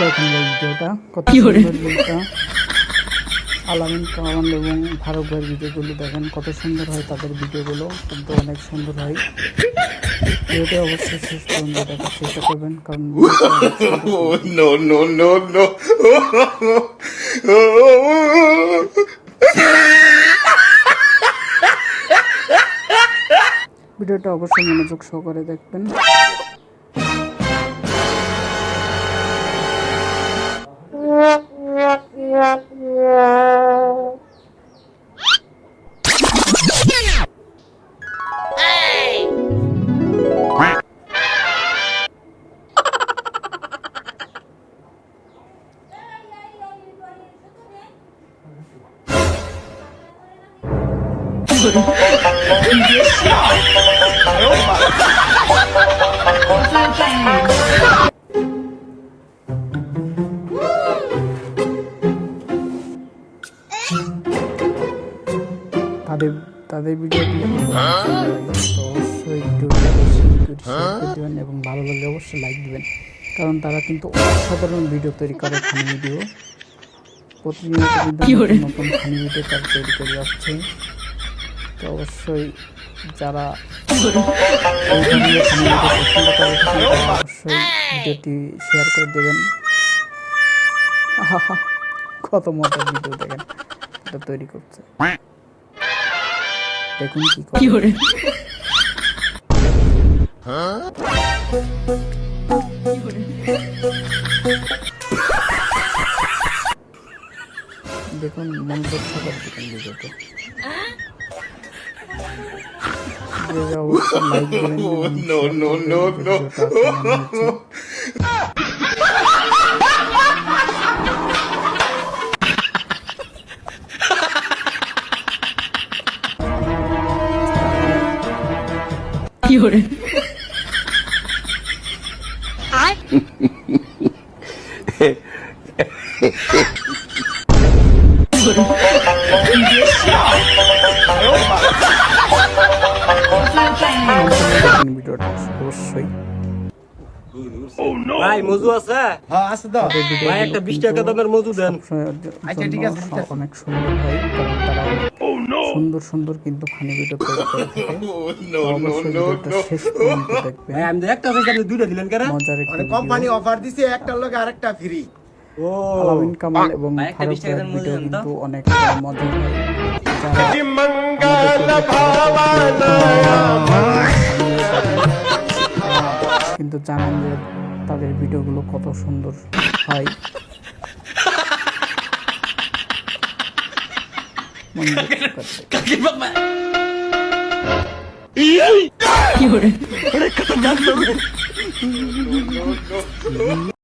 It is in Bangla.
দেখেন এই ভিডিওটা কত সুন্দর ভিডিওটা আলামিন কামান এবং ফারুক ভাইয়ের ভিডিওগুলো দেখেন কত সুন্দর হয় তাদের ভিডিওগুলো কিন্তু অনেক সুন্দর হয়। ভিডিওটা অবশ্যই শেষ পর্যন্ত দেখার চেষ্টা করবেন কারণ no. ভিডিওটা অবশ্যই মনোযোগ সহকারে দেখবেন। তাদের তাদের ভিডিওগুলো তো অবশ্যই ভিডিওটা বেশি করে অবশ্যই দেবেন এবং ভালো লাগলে অবশ্যই লাইক দিবেন। কারণ তারা কিন্তু অসাধারণ ভিডিও তৈরি করে ফানি ভিডিও প্রতিনিয়ত কিন্তু নতুন ফানি ভিডিও তারা তৈরি করে যাচ্ছে তো অবশ্যই যারা অবশ্যই ভিডিওটি শেয়ার করে দেবেন। কত মজার ভিডিও দেখেন এটা তৈরি করছে। দেখুন কি করে। দেখুন মনোযোগ সহকারে দেখুন ভিডিওতে অবশ্যই লাইক দিবেন no, no, ভিডিওটা কেমন কি করে অবশ্যই। ভাই মজু আছে? হ্যাঁ আছে দাও তাদের ভিডিও ভাই একটা বিশ টাকা দামের মজু দেন। আচ্ছা, ঠিক আছে, ঠিক আছে। অনেক সুন্দর কারণ তারা সুন্দর সুন্দর কিন্তু ফানি ভিডিও তৈরি করে থাকে। Oh, তো ভাই আমি একটা চাইছি আপনি দুইটা দিলেন কেন? মানে কোম্পানি অফার দিছে একটার লগে আরেকটা ফ্রি ও। আলামিন কামাল এবং ভাই, ভিডিও দেন তো। কিন্তু অনেক মজার হয় যারা কিন্তু জানেন যে তাদের ভিডিওগুলো কত সুন্দর হয়। কি